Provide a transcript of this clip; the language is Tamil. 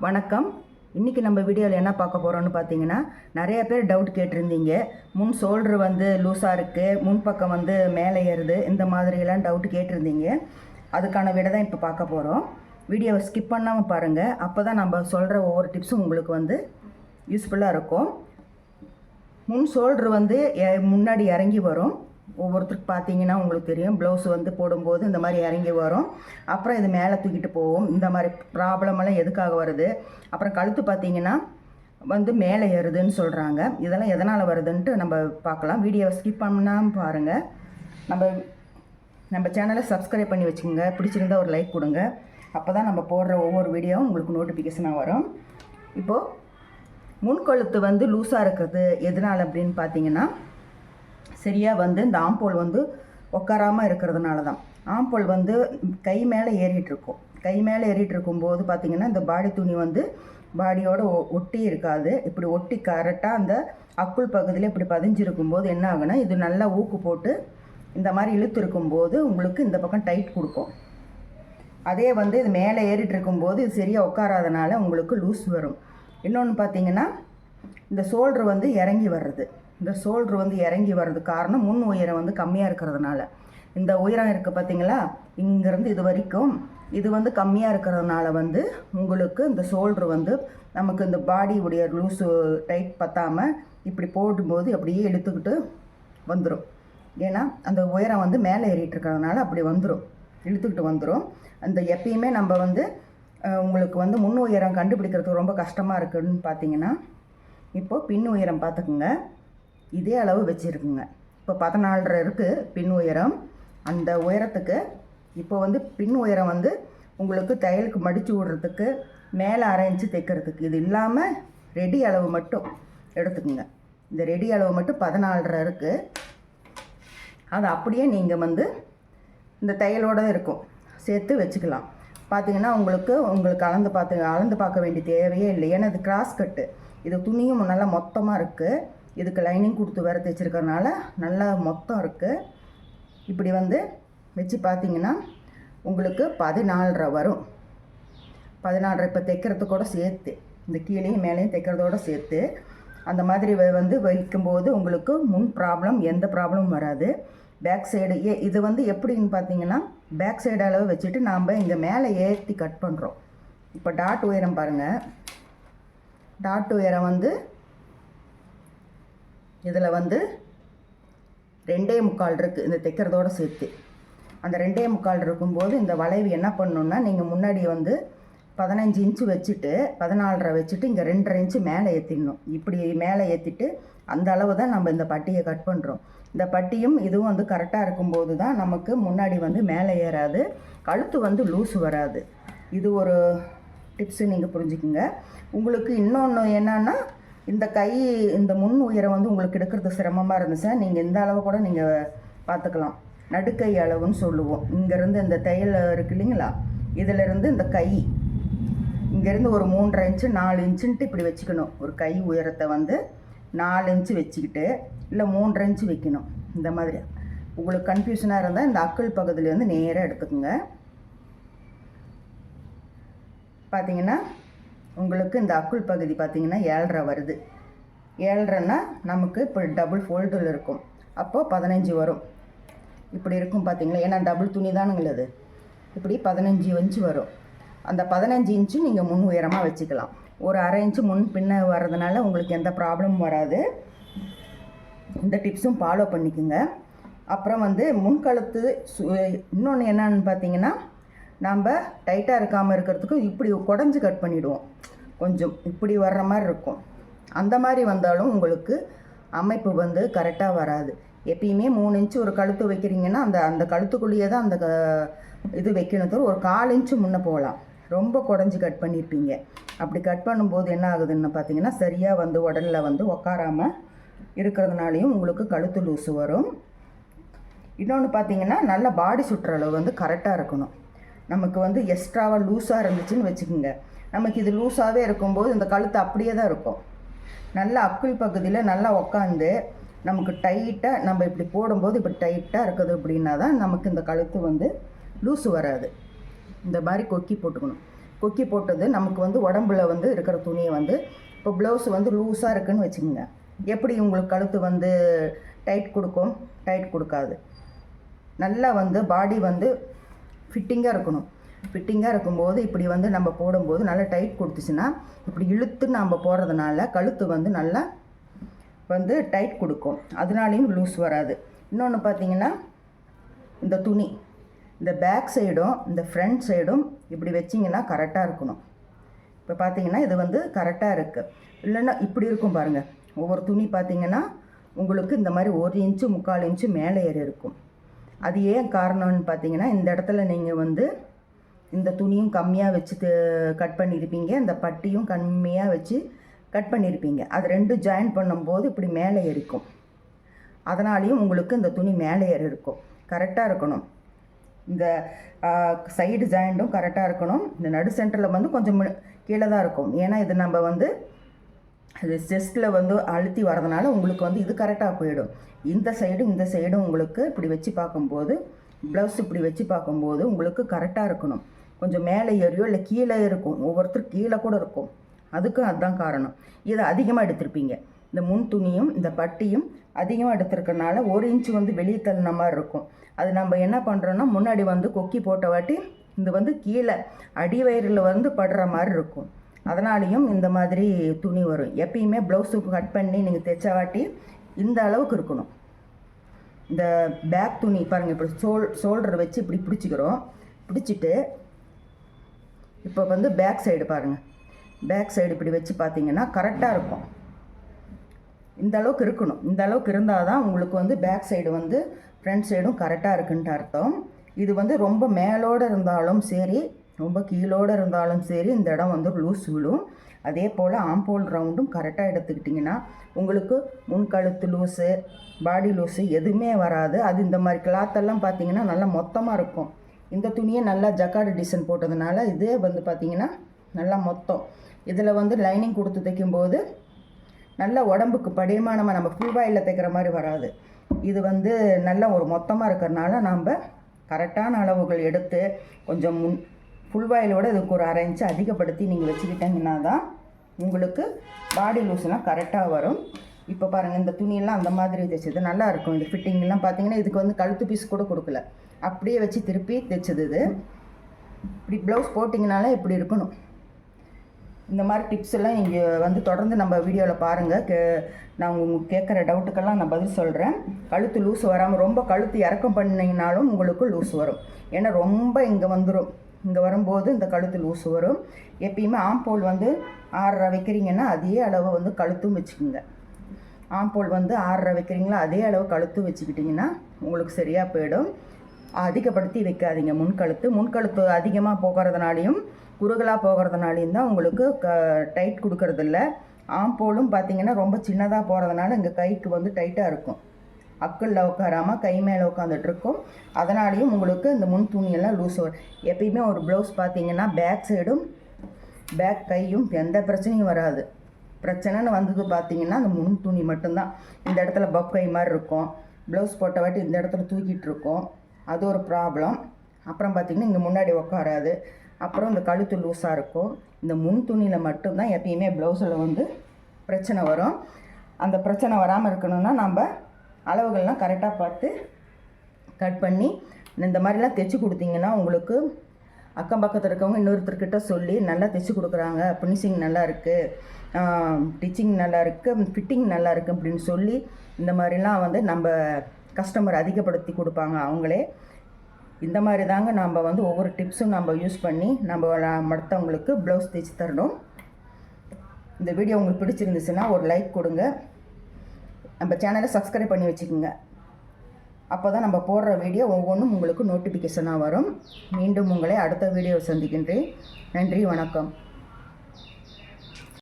வணக்கம். இன்றைக்கி நம்ம வீடியோவில் என்ன பார்க்க போகிறோம்னு பார்த்தீங்கன்னா நிறைய பேர் டவுட் கேட்டிருந்தீங்க. முன் ஷோல்டர் வந்து லூஸாக இருக்குது முன் பக்கம் வந்து மேலே ஏறுது இந்த மாதிரியெல்லாம் டவுட் கேட்டிருந்தீங்க. அதுக்கான விட தான் இப்போ பார்க்க போகிறோம் வீடியோவை ஸ்கிப் பண்ணாமல் பாருங்கள் அப்போ தான் நம்ம சொல்கிற ஒவ்வொரு டிப்ஸும் உங்களுக்கு வந்து யூஸ்ஃபுல்லாக இருக்கும். முன் ஷோல்டர் வந்து எ- முன்னாடி இறங்கி வரும். ஒவ்வொருத்தருக்கு பார்த்தீங்கன்னா உங்களுக்கு தெரியும். ப்ளவுஸ் வந்து போடும்போது இந்த மாதிரி இறங்கி வரும். அப்புறம் இது மேலே தூக்கிட்டு போகும். இந்த மாதிரி ப்ராப்ளம் எல்லாம் எதுக்காக வருது? அப்புறம் கழுத்து பார்த்தீங்கன்னா வந்து மேலே ஏறுதுன்னு சொல்கிறாங்க இதெல்லாம் எதனால் வருதுன்ட்டு நம்ம பார்க்கலாம். வீடியோவை ஸ்கிப் பண்ணாமல் பாருங்கள் நம்ம நம்ம சேனலை சப்ஸ்கிரைப் பண்ணி வச்சுக்கோங்க. பிடிச்சிருந்தா ஒரு லைக் கொடுங்க. அப்போ தான் நம்ம போடுற ஒவ்வொரு வீடியோவும் உங்களுக்கு நோட்டிஃபிகேஷனாக வரும். இப்போது முன்கழுத்து வந்து லூஸாக இருக்கிறது. எதனால் அப்படின்னு பார்த்தீங்கன்னா சரியாக வந்து இந்த ஆம்போல் வந்து உட்காராமல் இருக்கிறதுனால தான் ஆம்போல் வந்து கை மேலே ஏறிட்டுருக்கும். கை மேலே ஏறிட்டு இருக்கும்போது பார்த்திங்கன்னா இந்த பாடி துணி வந்து பாடியோட ஒ- ஒட்டி இருக்காது. இப்படி ஒட்டி கரெக்டாக அந்த அக்குள் பகுதியில் இப்படி பதிஞ்சிருக்கும் போது என்ன ஆகுனா இது நல்லா ஊக்கு போட்டு இந்த மாதிரி இழுத்து இருக்கும்போது உங்களுக்கு இந்த பக்கம் டைட் கொடுக்கும். அதே வந்து இது மேலே ஏறிட்டு இருக்கும்போது இது சரியாக உட்காராதனால உங்களுக்கு லூஸ் வரும். இன்னொன்று பார்த்தீங்கன்னா இந்த சோல்டர் வந்து இறங்கி வர்றது. இந்த ஷோல்டர் வந்து இறங்கி வர்றது காரணம் முன் உயரம் வந்து கம்மியாக இருக்கிறதுனால. இந்த உயரம் இருக்குது பார்த்தீங்களா இங்கேருந்து இது வரைக்கும் இது வந்து கம்மியாக இருக்கிறதுனால வந்து உங்களுக்கு இந்த ஷோல்டர் வந்து நமக்கு இந்த பாடியுடைய லூஸு டைட் பற்றாமல் இப்படி போடும்போது அப்படியே இழுத்துக்கிட்டு வந்துடும் ஏன்னா அந்த உயரம் வந்து மேலே ஏறிட்டு இருக்கிறதுனால அப்படி வந்துடும் இழுத்துக்கிட்டு வந்துடும் அந்த எப்பயுமே நம்ம வந்து உங்களுக்கு வந்து முன் உயரம் கண்டுபிடிக்கிறதுக்கு ரொம்ப கஷ்டமாக இருக்குதுன்னு பார்த்தீங்கன்னா இப்போது பின் உயரம் பார்த்துக்குங்க இதே அளவு வச்சுருக்குங்க. இப்போ பதினாலரை இருக்குது பின் உயரம். அந்த உயரத்துக்கு இப்போ வந்து பின் உயரம் வந்து உங்களுக்கு தையலுக்கு மடித்து விடுறதுக்கு மேலே அரை தைக்கிறதுக்கு. இது இல்லாமல் ரெடி அளவு மட்டும் எடுத்துக்குங்க. இந்த ரெடி அளவு மட்டும் பதினாலரை இருக்குது அது அப்படியே நீங்கள் வந்து இந்த தையலோட இருக்கும். சேர்த்து வச்சுக்கலாம். பார்த்தீங்கன்னா உங்களுக்கு உங்களுக்கு அளந்து பார்த்து அளந்து பார்க்க வேண்டிய தேவையே இல்லை. ஏன்னா இது கிராஸ் கட்டு இது துணியும் நல்லா மொத்தமாக இருக்குது இதுக்கு லைனிங் கொடுத்து வேறு தைச்சிருக்கறனால நல்லா மொத்தம் இருக்குது இப்படி வந்து வச்சு பார்த்தீங்கன்னா உங்களுக்கு பதினாலரை வரும். பதினாலரை இப்போ தைக்கிறதுக்கூட சேர்த்து இந்த கீழேயும் மேலேயும் தைக்கிறதோட சேர்த்து அந்த மாதிரி வந்து வைக்கும்போது உங்களுக்கு முன் ப்ராப்ளம் எந்த ப்ராப்ளமும் வராது. பேக் சைடு ஏ இது வந்து எப்படின்னு பார்த்தீங்கன்னா பேக் சைடு அளவு வச்சுட்டு நாம் இங்கே மேலே ஏற்றி கட் பண்ணுறோம் இப்போ டாட் உயரம் பாருங்கள் டாட் உயரம் வந்து இதில் வந்து ரெண்டே முக்கால் இருக்குது இந்த தைக்கிறதோட சேர்த்து. அந்த ரெண்டே முக்கால் இருக்கும்போது இந்த வளைவு என்ன பண்ணணுன்னா நீங்கள் முன்னாடி வந்து பதினஞ்சு இன்ச்சு வச்சுட்டு பதினாலரை வச்சுட்டு இங்கே ரெண்டரை இன்ச்சு மேலே ஏற்றிடணும் இப்படி மேலே ஏற்றிட்டு அந்த அளவு தான் நம்ம இந்த பட்டியை கட் பண்ணுறோம் இந்த பட்டியும் இதுவும் வந்து கரெக்டாக இருக்கும்போது தான் நமக்கு முன்னாடி வந்து மேலே ஏறாது கழுத்து வந்து லூஸ் வராது. இது ஒரு டிப்ஸு நீங்கள் புரிஞ்சுக்குங்க. உங்களுக்கு இன்னொன்று என்னன்னா இந்த கை இந்த முன் உயரம் வந்து உங்களுக்கு எடுக்கிறது சிரமமாக இருந்துச்சுன்னா நீங்கள் இந்த அளவு கூட நீங்கள் பார்த்துக்கலாம். நடுக்கை அளவுன்னு சொல்லுவோம். இங்கேருந்து இந்த தையல் இருக்கு இல்லைங்களா? இதிலிருந்து இந்த கை. இங்கேருந்து ஒரு மூன்றரை இன்ச்சு நாலு இன்ச்சுன்ட்டு இப்படி வச்சுக்கணும். ஒரு கை உயரத்தை வந்து நாலு இன்ச்சு வச்சுக்கிட்டு இல்லை மூன்றரை இன்ச்சு வைக்கணும். இந்த மாதிரி. உங்களுக்கு கன்ஃபியூஷனாக இருந்தால் இந்த அக்கல் பகுதியிலேருந்து நேராக எடுத்துக்கோங்க. பார்த்தீங்கன்னா உங்களுக்கு இந்த அக்குள் பகுதி பார்த்திங்கன்னா ஏழரை வருது. ஏழரைன்னா நமக்கு இப்போ டபுள் ஃபோல்டில் இருக்கும். அப்போது பதினஞ்சு வரும். இப்படி இருக்கும் பார்த்தீங்களா? ஏன்னா டபுள் துணி தானுங்களது இப்படி பதினஞ்சு இன்ச்சு வரும். அந்த பதினஞ்சு இன்ச்சு நீங்கள் முன் உயரமாக வச்சுக்கலாம். ஒரு அரை இன்ச்சு முன் பின்ன வர்றதுனால உங்களுக்கு எந்த ப்ராப்ளமும் வராது. இந்த டிப்ஸும் ஃபாலோ பண்ணிக்கோங்க. அப்புறம் வந்து முன்கழுத்து சு- இன்னொன்று என்னன்னு பார்த்தீங்கன்னா நம்ம டைட்டாக இருக்காமல் இருக்கிறதுக்கு இப்படி குடஞ்சி கட் பண்ணிவிடுவோம் கொஞ்சம் இப்படி வர்ற மாதிரி இருக்கும். அந்த மாதிரி வந்தாலும் உங்களுக்கு அமைப்பு வந்து கரெக்டாக வராது. எப்பயுமே மூணு இன்ச்சு ஒரு கழுத்து வைக்கிறீங்கன்னா அந்த அந்த கழுத்துக்குள்ளேயே தான் அந்த க- இது வைக்கணும் தவிர ஒரு கால் இன்ச்சு முன்னே போகலாம். ரொம்ப குடஞ்சி கட் பண்ணியிருப்பீங்க அப்படி கட் பண்ணும்போது என்ன ஆகுதுன்னு பார்த்தீங்கன்னா சரியாக வந்து உடலில் வந்து உக்காராமல் இருக்கிறதுனாலையும் உங்களுக்கு கழுத்து லூசு வரும். இன்னொன்று பார்த்தீங்கன்னா நல்ல பாடி சுற்றுற அளவு வந்து கரெக்டாக இருக்கணும். நமக்கு வந்து எக்ஸ்ட்ராவாக லூஸாக இருந்துச்சுன்னு வச்சுக்கோங்க. நமக்கு இது லூஸாகவே இருக்கும்போது இந்த கழுத்து அப்படியே தான் இருக்கும். நல்லா அக்குள் பகுதியில் நல்லா உக்காந்து நமக்கு டைட்டாக நம்ம இப்படி போடும்போது இப்படி டைட்டாக இருக்குது அப்படின்னா தான் நமக்கு இந்த கழுத்து வந்து லூஸு வராது. இந்த மாதிரி கொக்கி போட்டுக்கணும். கொக்கி போட்டது நமக்கு வந்து உடம்புல வந்து இருக்கிற துணியை வந்து இப்போ ப்ளவுஸ் வந்து லூஸாக இருக்குன்னு வச்சுக்கோங்க. எப்படி உங்களுக்கு கழுத்து வந்து டைட் கொடுக்கும்? டைட் கொடுக்காது. நல்லா வந்து பாடி வந்து ஃபிட்டிங்காக இருக்கணும். ஃபிட்டிங்காக இருக்கும்போது இப்படி வந்து நம்ம போடும்போது நல்லா டைட் கொடுத்துச்சுன்னா இப்படி இழுத்து நம்ம போடுறதுனால கழுத்து வந்து நல்லா வந்து டைட் கொடுக்கும். அதனாலையும் லூஸ் வராது. இன்னொன்று பார்த்தீங்கன்னா இந்த துணி இந்த பேக் சைடும் இந்த ஃப்ரண்ட் சைடும் இப்படி வச்சிங்கன்னா கரெக்டாக இருக்கணும். இப்போ பார்த்தீங்கன்னா இது வந்து கரெக்டாக இருக்குது இல்லைன்னா இப்படி இருக்கும் பாருங்கள் ஒவ்வொரு துணி பார்த்தீங்கன்னா உங்களுக்கு இந்த மாதிரி ஒரு இன்ச்சு முக்கால் இன்ச்சு மேலே ஏறி இருக்கும். அது ஏன் காரணம்னு பார்த்தீங்கன்னா இந்த இடத்துல நீங்கள் வந்து இந்த துணியும் கம்மியாக வச்சு கட் பண்ணியிருப்பீங்க. இந்த பட்டியும் கம்மியாக வச்சு கட் பண்ணியிருப்பீங்க. அது ரெண்டும் ஜாயின் பண்ணும்போது இப்படி மேலே இருக்கும். அதனாலையும் உங்களுக்கு இந்த துணி மேலே ஏற இருக்கும். கரெக்டாக இருக்கணும். இந்த சைடு ஜாயிண்ட்டும் கரெக்டாக இருக்கணும். இந்த நடு சென்டரில் வந்து கொஞ்சம் கீழே தான் இருக்கும். ஏன்னா இது நம்ம வந்து அது செஸ்ட்டில் வந்து அழுத்தி வரதுனால உங்களுக்கு வந்து இது கரெக்டாக போயிடும். இந்த சைடும் இந்த சைடும் உங்களுக்கு இப்படி வச்சு பார்க்கும்போது ப்ளவுஸ் இப்படி வச்சு பார்க்கும்போது உங்களுக்கு கரெக்டாக இருக்கணும். கொஞ்சம் மேலே ஏறியோ இல்லை கீழே இருக்கும். ஒவ்வொருத்தர் கீழே கூட இருக்கும். அதுக்கும் அதுதான் காரணம். இதை அதிகமாக எடுத்திருப்பீங்க. இந்த முன் துணியும் இந்த பட்டியும் அதிகமாக எடுத்திருக்கனால ஒரு இன்ச்சு வந்து வெளியே தள்ளின மாதிரி இருக்கும். அது நம்ம என்ன பண்ணுறோன்னா முன்னாடி வந்து கொக்கி போட்ட வாட்டி இது வந்து கீழே அடிவயிறில் வந்து படுற மாதிரி இருக்கும். அதனாலையும் இந்த மாதிரி துணி வரும். எப்பயுமே ப்ளவுஸுக்கு கட் பண்ணி நீங்கள் தைச்ச வாட்டி இந்த அளவுக்கு இருக்கணும். இந்த பேக் துணி பாருங்கள் இப்படி சோல் ஷோல்டர் வச்சு இப்படி பிடிச்சிக்கிறோம். பிடிச்சிட்டு இப்போ வந்து பேக் சைடு பாருங்கள் பேக் சைடு இப்படி வச்சு பார்த்தீங்கன்னா கரெக்டாக இருக்கும். இந்த அளவுக்கு இருக்கணும். இந்த அளவுக்கு இருந்தால் தான் உங்களுக்கு வந்து பேக் சைடு வந்து ஃப்ரண்ட் சைடும் கரெக்டாக இருக்குன்ட்டு அர்த்தம். இது வந்து ரொம்ப மேலோடு இருந்தாலும் சரி ரொம்ப கீழோடு இருந்தாலும் சரி இந்த இடம் வந்து லூஸ் விழும். அதே போல் ஆம்போல் ரவுண்டும் கரெக்டாக எடுத்துக்கிட்டிங்கன்னா உங்களுக்கு முன்கழுத்து லூஸு பாடி லூஸு எதுவுமே வராது. அது இந்த மாதிரி கிளாத்தெல்லாம் பார்த்தீங்கன்னா நல்லா மொத்தமாக இருக்கும். இந்த துணியை நல்லா ஜக்காடு டிசைன் போட்டதுனால இதே வந்து பார்த்திங்கன்னா நல்லா மொத்தம். இதில் வந்து லைனிங் கொடுத்து தைக்கும்போது நல்ல உடம்புக்கு படிமானமாக நம்ம ஃபுல் வாயில் தைக்கிற மாதிரி வராது. இது வந்து நல்ல ஒரு மொத்தமாக இருக்கிறனால நாம் கரெக்டான அளவுகள் எடுத்து கொஞ்சம் முன் ஃபுல் வாயிலோட இதுக்கு ஒரு அரை இன்ச்சு அதிகப்படுத்தி நீங்கள் வச்சுக்கிட்டீங்கன்னா தான் உங்களுக்கு பாடி லூஸ்லாம் கரெக்டாக வரும். இப்போ பாருங்கள் இந்த துணியெல்லாம் அந்த மாதிரி தைச்சது. நல்லா இருக்கும். இந்த ஃபிட்டிங்லாம் பார்த்தீங்கன்னா இதுக்கு வந்து கழுத்து பீஸ் கூட கொடுக்கல. அப்படியே வச்சு திருப்பி தைச்சது இது. இப்படி ப்ளவுஸ் போட்டிங்கனாலே இப்படி இருக்கணும். இந்த மாதிரி டிப்ஸ் எல்லாம் நீங்கள் வந்து தொடர்ந்து நம்ம வீடியோவில் பாருங்கள் கே நான் உங்களுக்கு கேட்குற டவுட்டுக்கெல்லாம் நான் பதில் சொல்கிறேன் கழுத்து லூஸ் வராமல் ரொம்ப கழுத்து இறக்கம் பண்ணிங்கனாலும் உங்களுக்கு லூஸ் வரும். ஏன்னா ரொம்ப இங்கே வந்துடும் இங்கே வரும்போது இந்த கழுத்து லூஸ் வரும். எப்பயுமே ஆம்போல் வந்து ஆறரை வைக்கிறீங்கன்னா அதே அளவு வந்து கழுத்தும் வச்சுக்கோங்க. ஆம்போல் வந்து ஆறரை வைக்கிறீங்களா அதே அளவு கழுத்தும் வச்சுக்கிட்டிங்கன்னா உங்களுக்கு சரியாக போயிடும். அதிகப்படுத்தி வைக்காதீங்க முன்கழுத்து முன்கழுத்து அதிகமாக போகிறதுனாலையும் குறுகலாக போகிறதுனாலையும் தான் உங்களுக்கு க டைட் கொடுக்கறதில்ல. ஆம்போலும் பார்த்தீங்கன்னா ரொம்ப சின்னதாக போகிறதுனால இங்கே கைக்கு வந்து டைட்டாக இருக்கும். அக்கல்ல உட்காராமல் கை மேலே உட்காந்துட்டு இருக்கும் உங்களுக்கு இந்த முன் துணியெல்லாம் லூஸ் வரும் எப்பயுமே ஒரு ப்ளவுஸ் பார்த்தீங்கன்னா பேக் சைடும் பேக் கையும் எந்த பிரச்சனையும் வராது. பிரச்சனைன்னு வந்தது பார்த்தீங்கன்னா அந்த முன் துணி மட்டும்தான். இந்த இடத்துல பக்கை மாதிரி இருக்கும். ப்ளவுஸ் போட்ட வாட்டி இந்த இடத்துல தூக்கிட்டு இருக்கோம் அது ஒரு ப்ராப்ளம் அப்புறம் பார்த்தீங்கன்னா இங்கே முன்னாடி உட்காராது. அப்புறம் இந்த கழுத்து லூஸாக இருக்கும். இந்த முன் துணியில் மட்டும்தான் எப்பயுமே ப்ளவுஸில் வந்து பிரச்சனை வரும். அந்த பிரச்சனை வராமல் இருக்கணும்னா நம்ம அளவுகள்லாம் கரெக்டாக பார்த்து கட் பண்ணி இந்த மாதிரிலாம் தைச்சி கொடுத்தீங்கன்னா உங்களுக்கு அக்கம் பக்கத்தில் இருக்கவங்க இன்னொருத்தர்கிட்ட சொல்லி நல்லா தைச்சி கொடுக்குறாங்க. ஃபினிஷிங் நல்லா இருக்குது டிச்சிங் நல்லா இருக்குது ஃபிட்டிங் நல்லா இருக்குது அப்படின்னு சொல்லி இந்த மாதிரிலாம் வந்து நம்ம கஸ்டமர் அதிகப்படுத்தி கொடுப்பாங்க அவங்களே. இந்த மாதிரி தாங்க நம்ம வந்து ஒவ்வொரு டிப்ஸும் நம்ம யூஸ் பண்ணி நம்ம மற்றவங்களுக்கு ப்ளவுஸ் தைச்சி தரணும். இந்த வீடியோ உங்களுக்கு பிடிச்சிருந்துச்சுன்னா ஒரு லைக் கொடுங்க. நம்ம சேனலை சப்ஸ்கிரைப் பண்ணி வச்சுக்கோங்க. அப்போ தான் நம்ம போடுற வீடியோ ஒவ்வொன்றும் உங்களுக்கு நோட்டிஃபிகேஷனாக வரும். மீண்டும் உங்களை அடுத்த வீடியோ சந்திக்கின்றேன். நன்றி வணக்கம்.